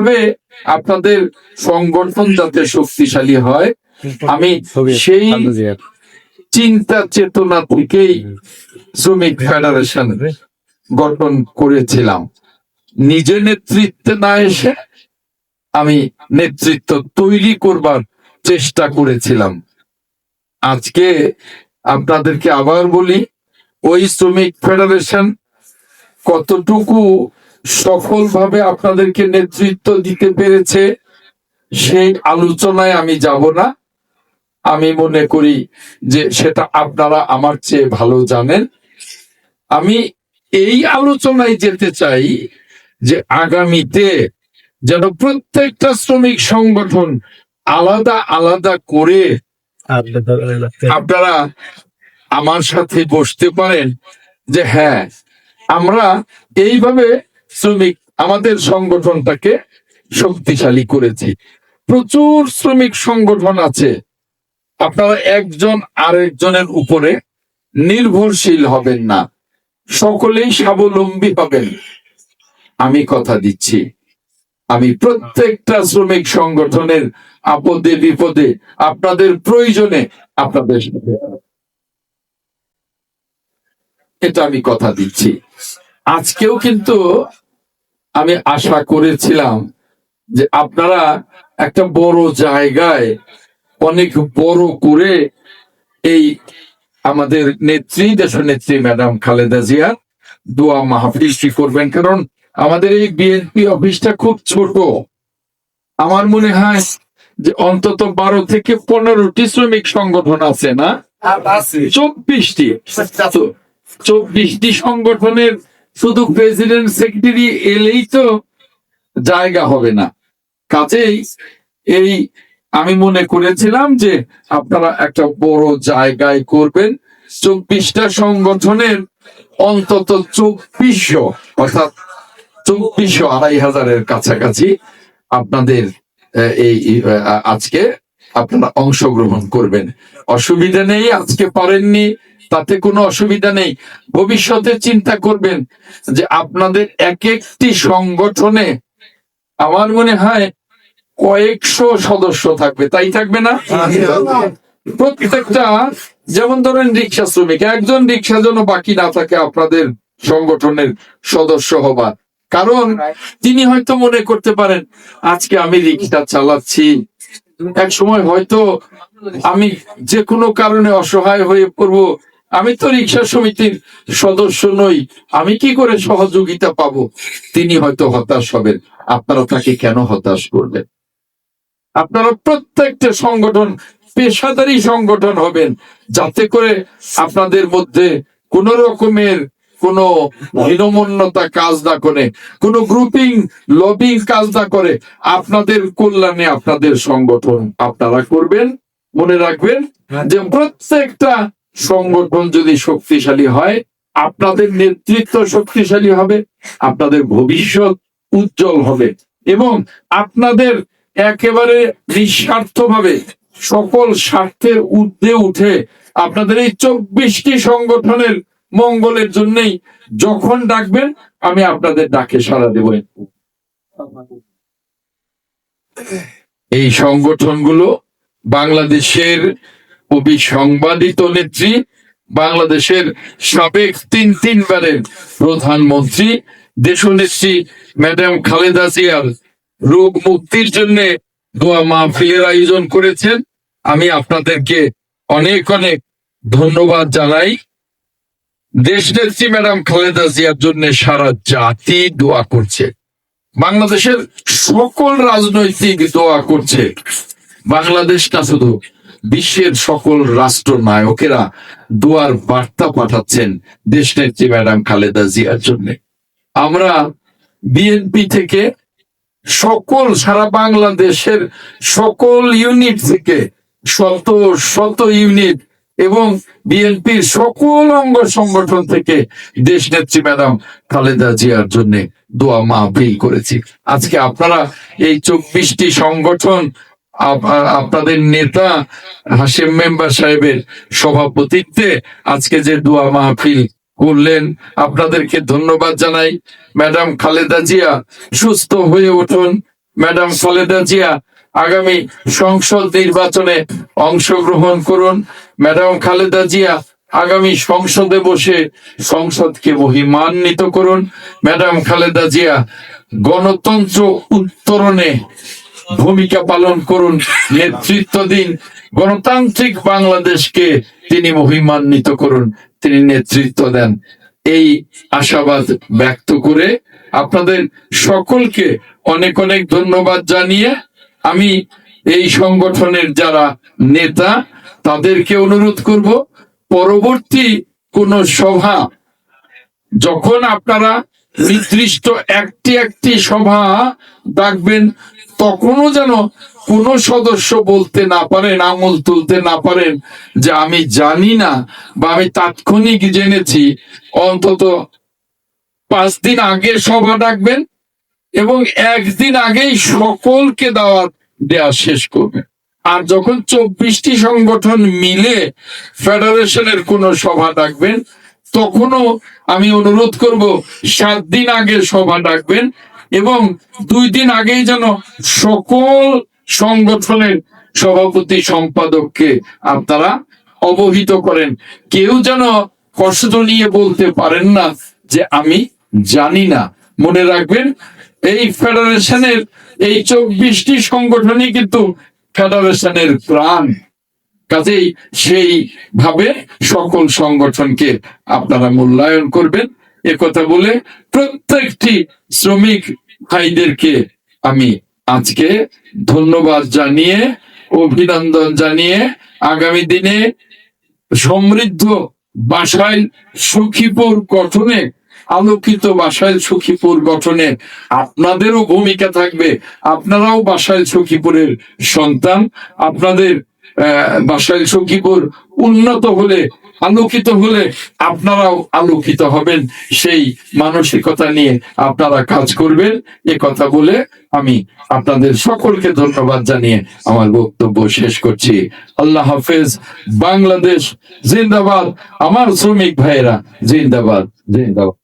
এইভাবে আপনাদের সংগঠন যাতে শক্তিশালী হয় আমি সেই চিন্তা চেতনা থেকেই শ্রমিক ফেডারেশন গঠন করেছিলাম। নিজে নেতৃত্বে না এসে আমি নেতৃত্ব তৈরি করবার চেষ্টা করেছিলাম। আজকে আপনাদেরকে আবার বলি ওই শ্রমিক ফেডারেশন কতটুকু সফলভাবে আপনাদেরকে নেতৃত্ব দিতে পেরেছে সেই আলোচনায় আমি যাব না। আমি মনে করি যে সেটা আপনারা আমার চেয়ে ভালো জানেন। আমি এই আলোচনায় যেতে চাই যে আগামীতে যেন প্রত্যেকটা শ্রমিক সংগঠন আলাদা আলাদা করে আপনারা আমার সাথে বসতে পারেন যে হ্যাঁ আমরা এইভাবে শ্রমিক, আমাদের সংগঠনটাকে শক্তিশালী করেছি। প্রচুর শ্রমিক সংগঠন আছে। আপনারা একজন আরেকজনের উপরে নির্ভরশীল হবেন না। সকলেই স্বাবলম্বী হবেন। আমি কথা দিচ্ছি। আমি প্রত্যেকটা শ্রমিক সংগঠনের আপদে বিপদে, আপনাদের প্রয়োজনে আপনাদের সাথে এটা আমি কথা দিচ্ছি। আজকেও কিন্তু আমি আশা করেছিলাম যে আপনারা একটা বড় জায়গায় অনেক বড় করে এই আমাদের নেত্রী দেশ নেত্রী ম্যাডাম খালেদা জিয়ার দোয়া মাহফিলটি করবেন। কারণ আমাদের এই বিএনপি অফিসটা খুব ছোট। আমার মনে হয় যে অন্তত বারো থেকে পনেরোটি শ্রমিক সংগঠন আছে না? চব্বিশটি। চব্বিশটি সংগঠনের শুধু প্রেসিডেন্ট সেক্রেটারি এলেই তো জায়গা হবে না। কাজেই এই আমি মনে করেছিলাম যে আপনারা একটা বড় জায়গায় করবেন চব্বিশটা সংগঠনের অন্তত চব্বিশশো, অর্থাৎ চব্বিশশো আড়াই হাজারের কাছাকাছি আপনাদের এই আজকে আপনারা অংশগ্রহণ করবেন। অসুবিধা নেই, আজকে পারেননি, তাতে কোনো অসুবিধা নেই। ভবিষ্যতে চিন্তা করবেন যে আপনাদের এক একটি সংগঠনে আমার মনে হয় কয়েকশো সদস্য থাকবে, তাই থাকবে না? প্রত্যেকটা, যেমন ধরেন রিক্সা শ্রমিক, একজন রিক্সা যেন বাকি না থাকে আপনাদের সংগঠনের সদস্য হবার। কারণ, তিনি হয়তো মনে করতে পারেন, আজকে আমি রিক্সা চালাচ্ছি এক সময় হয়তো আমি যে কোনো কারণে অসহায় হয়ে পড়ব। আমি তো রিক্সা সমিতির সদস্য নই। আমি কি করে সহযোগিতা পাবো? তিনি হয়তো হতাশ হবেন। আপনারা তাকে কেন হতাশ করবেন? আপনারা প্রত্যেকটা সংগঠন, পেশাদারি সংগঠন হবেন। যাতে করে আপনাদের মধ্যে কোন রকমের কোন হীনমন্যতা কাজ না করে কোন গ্রুপিং লবিং কাজ না করে আপনাদের কল্যাণে আপনাদের সংগঠন আপনারা করবেন মনে রাখবেন যে প্রত্যেকটা সংগঠন যদি শক্তিশালী হয় আপনাদের নেতৃত্ব শক্তিশালী হবে আপনাদের ভবিষ্যৎ উজ্জ্বল হবে এবং আপনাদের একেবারে নিঃস্বার্থভাবে সকল স্বার্থের ঊর্ধ্বে উঠে আপনাদের এই চব্বিশটি সংগঠনের মঙ্গলের জন্যই যখন ডাকবেন, আমি আপনাদের ডাকে সাড়া দেব। এই সংগঠনগুলো বাংলাদেশের অবিসংবাদিত নেত্রী, বাংলাদেশের সাবেক তিন তিনবারের প্রধানমন্ত্রী, দেশনেত্রী ম্যাডাম খালেদা জিয়ার রোগ মুক্তির জন্য দোয়া মাহফিলের আয়োজন করেছেন। আমি আপনাদেরকে অনেক অনেক ধন্যবাদ জানাই। দেশনেত্রী ম্যাডাম খালেদা জিয়ার জন্য সারা জাতি দোয়া করছে। বাংলাদেশের সকল রাজনৈতিক দোয়া করছে। বাংলাদেশ না শুধু বিশ্বের সকল রাষ্ট্র নায়কেরা দোয়ার বার্তা পাঠাচ্ছেন দেশনেত্রী ম্যাডাম খালেদা জিয়ার জন্য। আমরা বিএনপি থেকে সকল সারা বাংলাদেশের সকল ইউনিট থেকে শত শত ইউনিট এবং বিএনপির সকল অঙ্গ সংগঠন থেকে দেশ নেত্রী ম্যাডাম খালেদা জিয়ার জন্য দোয়া মাহফিল করেছি। আজকে আপনারা এই চব্বিশটি সংগঠন, আপ- আপনাদের নেতা হাসিম মেম্বার সাহেবের সভাপতিত্বে আজকে যে দোয়া মাহফিল করলেন, আপনাদেরকে ধন্যবাদ জানাই। ম্যাডাম খালেদা জিয়া, সুস্থ হয়ে উঠুন। ম্যাডাম খালেদা জিয়া, আগামী সংসদ নির্বাচনে অংশগ্রহণ করুন। ম্যাডাম খালেদা জিয়া, আগামী সংসদে বসে সংসদকে মহিমান্বিত করুন। ম্যাডাম খালেদা জিয়া, গণতন্ত্র উত্তরণে ভূমিকা পালন করুন। নেতৃত্ব দিন। গণতান্ত্রিক বাংলাদেশকে তিনি মহিমান্বিত করুন। তিনি নেতৃত্ব দেন। এই আশাবাদ ব্যক্ত করে আপনাদের সকলকে অনেক অনেক ধন্যবাদ জানিয়ে আমি এই সংগঠনের যারা নেতা তাদেরকে অনুরোধ করব, পরবর্তী কোন সভা, যখন আপনারা নির্দিষ্ট একটি একটি সভা ডাকবেন, তখনও যেন কোন সদস্য বলতে না পারেন আঙুল তুলতে না পারেন যে আমি জানি না বা আমি তাৎক্ষণিক জেনেছি। অন্তত পাঁচ দিন আগে সভা ডাকবেন এবং একদিন আগেই সকলকে দাওয়াত দেওয়া শেষ করবেন। আর যখন চব্বিশটি সংগঠন মিলে ফেডারেশনের কোন সভা ডাকবেন, তখনও আমি অনুরোধ করব, সাত দিন আগে সভা ডাকবেন এবং দুই দিন আগেই যেন সকল সংগঠনের সভাপতি সম্পাদককে আপনারা অবহিত করেন। কেউ যেন কষ্ট নিয়ে বলতে পারেন না যে আমি জানি না। মনে রাখবেন, এই ফেডারেশনের এই চব্বিশটি সংগঠনই কিন্তু ফেডারেশনের প্রাণ। কাজেই সেই ভাবে সকল সংগঠনকে আপনারা মূল্যায়ন করবেন। কথা বলে প্রত্যেকটি শ্রমিক ভাইদেরকে আমি আজকে ধন্যবাদ জানিয়ে, অভিনন্দন জানিয়ে, আগামী দিনে সমৃদ্ধ বাসাইল সুখীপুর গঠনে আলোকিত বাসাইল সুখীপুর গঠনে আপনাদেরও ভূমিকা থাকবে। আপনারাও বাসায় সখীপুরের সন্তান। আপনাদের বাসাইল সখীপুর উন্নত হলে, আলোকিত হলে আপনারাও আলোকিত হবেন। সেই মানসিকতা নিয়ে আপনারা কাজ করবেন। এ কথা বলে আমি আপনাদের সকলকে ধন্যবাদ জানিয়ে আমার বক্তব্য শেষ করছি। আল্লাহ হাফেজ। বাংলাদেশ জিন্দাবাদ। আমার শ্রমিক ভাইয়েরা, জিন্দাবাদ জিন্দাবাদ।